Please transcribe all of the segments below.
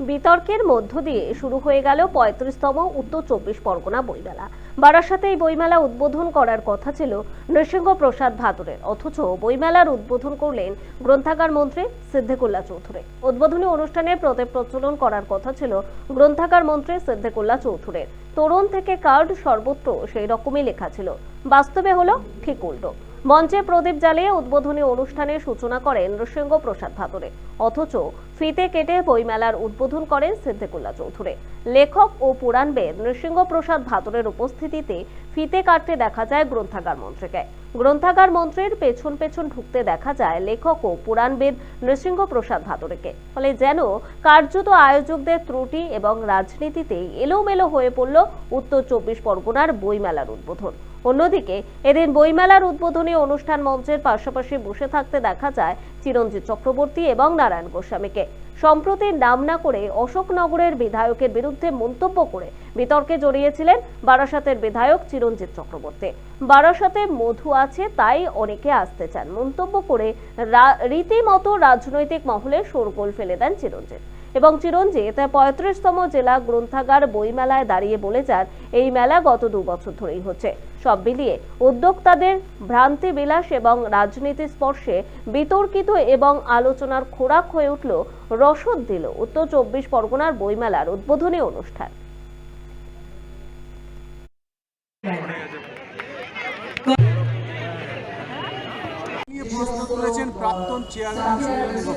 বিতর্কের মধ্য দিয়ে শুরু হয়ে গেল পঁয়ত্রিশতম উত্তর চব্বিশ পরগনা বইমেলা। বারাসাতে এই বইমেলা উদ্বোধন করার কথা ছিল নৃসিংহ প্রসাদ ভাদুরের, অথচ বইমেলার উদ্বোধন করলেন গ্রন্থাগার মন্ত্রী সিদ্দিকুল্লাহ চৌধুরী। উদ্বোধনী অনুষ্ঠানে প্রদীপ প্রচলন করার কথা ছিল গ্রন্থাগার মন্ত্রী সিদ্দিকুল্লাহ চৌধুরীর। তরুণ থেকে কার্ড সর্বত্র সেই রকমই লেখা ছিল। বাস্তবে হলো ঠিক উল্টো। মঞ্চে প্রদীপ জ্বালিয়ে উদ্বোধনী অনুষ্ঠানের সূচনা করেন নৃসিংহ প্রসাদ ভাদুরে অথচ ফিতে কেটে বইমেলার উদ্বোধন করেন সিদ্দিকুল্লাহ চৌধুরী। লেখক ও পুরাণবেদ নৃসিংহ প্রসাদ ভাদুরের উপস্থিতিতে ফিতে কাটতে দেখা যায় গ্রন্থাগার মন্ত্রীকে। গ্রন্থাগার মন্ত্রীর পেছন পেছন ঢুকতে দেখা যায় লেখক ও পুরাণবেদ নৃসিংহ প্রসাদ ভাদুরেকে ফলে যেন কার্যত আয়োজকদের ত্রুটি এবং রাজনীতিতে এলোমেলো হয়ে পড়ল উত্তর চব্বিশ পরগনার বইমেলার উদ্বোধন। অন্যদিকে, এদিন বইমেলার উদ্বোধনী অনুষ্ঠান মঞ্চের পাশাপাশি বসে থাকতে দেখা যায় চিরঞ্জিত চক্রবর্তী এবং নারায়ণ গোস্বামীকে। সম্প্রতি নাম না করে অশোকনগরের বিধায়কের বিরুদ্ধে মন্তব্য করে বিতর্কে জড়িয়েছিলেন বারাসাতের বিধায়ক চিরঞ্জিত চক্রবর্তী। বারাসাতে মধু আছে, তাই অনেকে আসতে চান। মন্তব্য করে রীতিমতো রাজনৈতিক মহলে শোরগোল ফেলে দেন চিরঞ্জিত। এবং চিরঞ্জিত পঁয়ত্রিশতম জেলা গ্রন্থাগার বইমেলায় দাঁড়িয়ে বলে যান, এই মেলা গত দু বছর ধরেই হচ্ছে। সব মিলিয়ে উদ্যোক্তাদের ভ্রান্তি বিলাস এবং রাজনীতি স্পর্শে বিতর্কিত এবং আলোচনার খোরাক হয়ে উঠল রসদ দিল উত্তর চব্বিশ পরগনার বইমেলার উদ্বোধনী অনুষ্ঠান।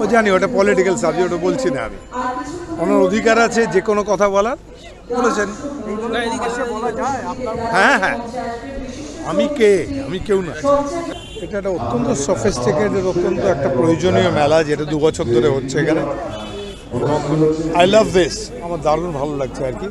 ও জানি, ওটা পলিটিক্যাল সাবজেক্ট বলছি না আমি। ওনার অধিকার আছে যে কোনো কথা বলার, বলেছেন। হ্যাঁ হ্যাঁ। আমি কে? আমি কেউ না। এটা একটা অত্যন্ত সফিস্টিকেটেড অত্যন্ত একটা প্রয়োজনীয় মেলা, যেটা দু বছর ধরে হচ্ছে এখানে। I love this. আমার দারুণ ভালো লাগছে আর কি।